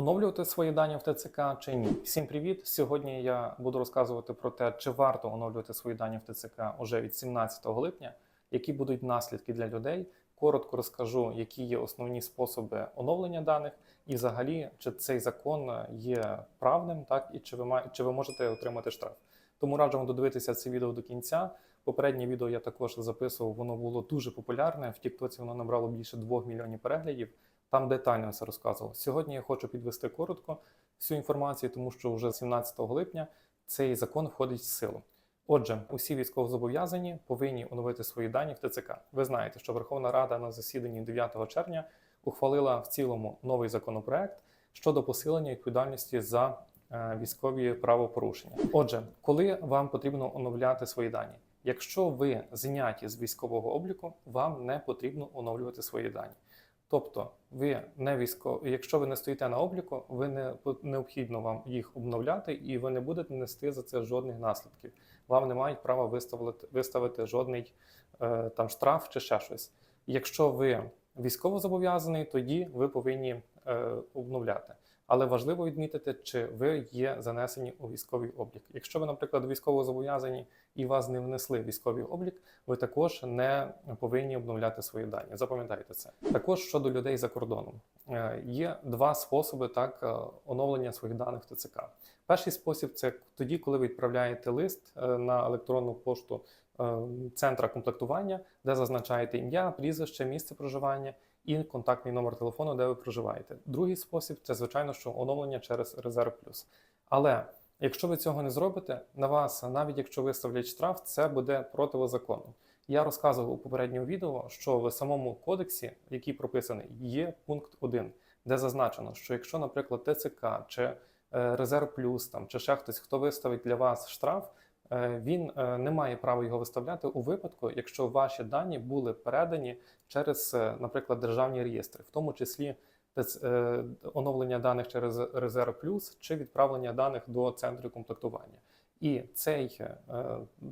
Оновлювати свої дані в ТЦК чи ні? Всім привіт! Сьогодні я буду розказувати про те, чи варто оновлювати свої дані в ТЦК уже від 17 липня, які будуть наслідки для людей. Коротко розкажу, які є основні способи оновлення даних, і взагалі, чи цей закон є правним, так і чи ви чи ви можете отримати штраф. Тому раджу вам додивитися це відео до кінця. Попереднє відео я також записував, воно було дуже популярне. В Тіктоці воно набрало більше 2 мільйонів переглядів. Там детально все розказував. Сьогодні я хочу підвести коротко всю інформацію, тому що вже 17 липня цей закон входить в силу. Отже, усі військовозобов'язані повинні оновити свої дані в ТЦК. Ви знаєте, що Верховна Рада на засіданні 9 червня ухвалила в цілому новий законопроект щодо посилення відповідальності за е, військові правопорушення. Отже, коли вам потрібно оновляти свої дані? Якщо ви зняті з військового обліку, вам не потрібно оновлювати свої дані. Тобто, ви не військо, якщо ви не стоїте на обліку, ви не необхідно вам їх обновляти, і ви не будете нести за це жодних наслідків. Вам не мають права виставити, виставити жодний е, там штраф чи ще щось. Якщо ви військово зобов'язаний, тоді ви повинні е, обновляти. Але важливо відмітити, чи ви є занесені у військовий облік. Якщо ви, наприклад, військово зобов'язані і вас не внесли в військовий облік, ви також не повинні обновляти свої дані. Запам'ятайте це. Також щодо людей за кордоном Е, є два способи так е, оновлення своїх даних в ТЦК. Перший спосіб це тоді, коли ви відправляєте лист е, на електронну пошту центра комплектування, де зазначаєте ім'я, прізвище, місце проживання і контактний номер телефону, де ви проживаєте. Другий спосіб це звичайно, що оновлення через резерв плюс. Але якщо ви цього не зробите, на вас, навіть якщо виставлять штраф, це буде противозаконно. Я розказував у попередньому відео, що в самому кодексі, який прописаний, є пункт 1, де зазначено, що якщо, наприклад, ТЦК чи е, Резерв Плюс там чи ще хтось, хто виставить для вас штраф, він е, не має права його виставляти у випадку, якщо ваші дані були передані через, е, наприклад, державні реєстри, в тому числі е, оновлення даних через Резерв Плюс чи відправлення даних до центру комплектування. І цей е,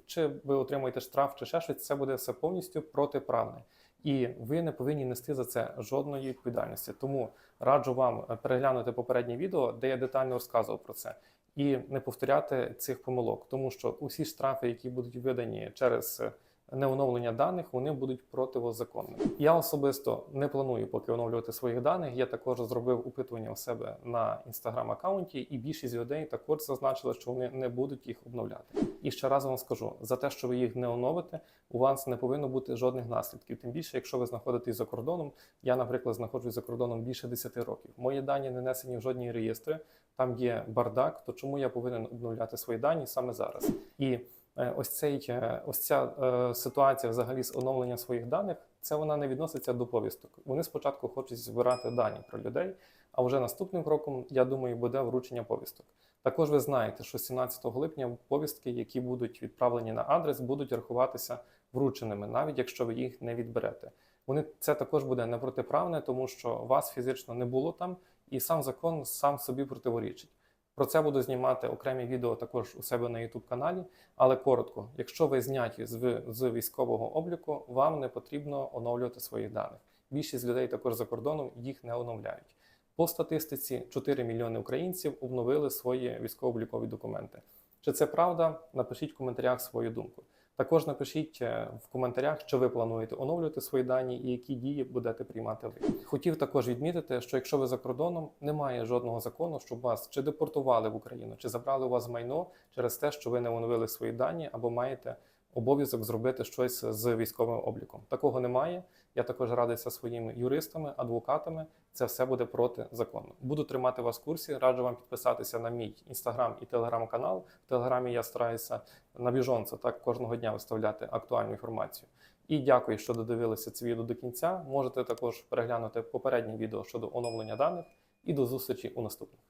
чи ви отримаєте штраф, чи ще щось, це буде все повністю протиправне. І ви не повинні нести за це жодної відповідальності. Тому раджу вам е, переглянути попереднє відео, де я детально розказував про це, і не повторяти цих помилок, тому що усі штрафи, які будуть видані через е, неоновлення даних, вони будуть противозаконними. Я особисто не планую поки оновлювати своїх даних. Я також зробив опитування у себе на інстаграм аккаунті, і більшість людей також зазначили, що вони не будуть їх обновляти. І ще раз вам скажу: за те, що ви їх не оновите, у вас не повинно бути жодних наслідків. Тим більше, якщо ви знаходитесь за кордоном. Я, наприклад, знаходжусь за кордоном більше 10 років. Мої дані не несені в жодні реєстри. Там є бардак, то чому я повинен обновляти свої дані саме зараз? І ось цей е, ось ця е, ситуація взагалі з оновлення своїх даних, це вона не відноситься до повісток. Вони спочатку хочуть збирати дані про людей, а вже наступним кроком, я думаю, буде вручення повісток. Також ви знаєте, що 17 липня повістки, які будуть відправлені на адрес, будуть рахуватися врученими, навіть якщо ви їх не відберете. Вони це також буде непротиправне, тому що вас фізично не було там, і сам закон сам собі противорічить. Про це буду знімати окремі відео також у себе на YouTube каналі. Але коротко, якщо ви зняті з, з військового обліку, вам не потрібно оновлювати своїх даних. Більшість людей також за кордоном їх не оновляють. По статистиці 4 мільйони українців обновили свої військово-облікові документи. Чи це правда? Напишіть в коментарях свою думку. Також напишіть е, в коментарях, чи ви плануєте оновлювати свої дані і які дії будете приймати ви. Хотів також відмітити, що якщо ви за кордоном, немає жодного закону, щоб вас чи депортували в Україну, чи забрали у вас майно через те, що ви не оновили свої дані або маєте обов'язок зробити щось з військовим обліком. Такого немає. Я також радився своїми юристами, адвокатами. Це все буде протизаконно. Буду тримати вас в курсі. Раджу вам підписатися на мій інстаграм і телеграм-канал. В телеграмі я стараюся на біжонце так кожного дня виставляти актуальну інформацію. І дякую, що додивилися це відео до кінця. Можете також переглянути попереднє відео щодо оновлення даних. І до зустрічі у наступних.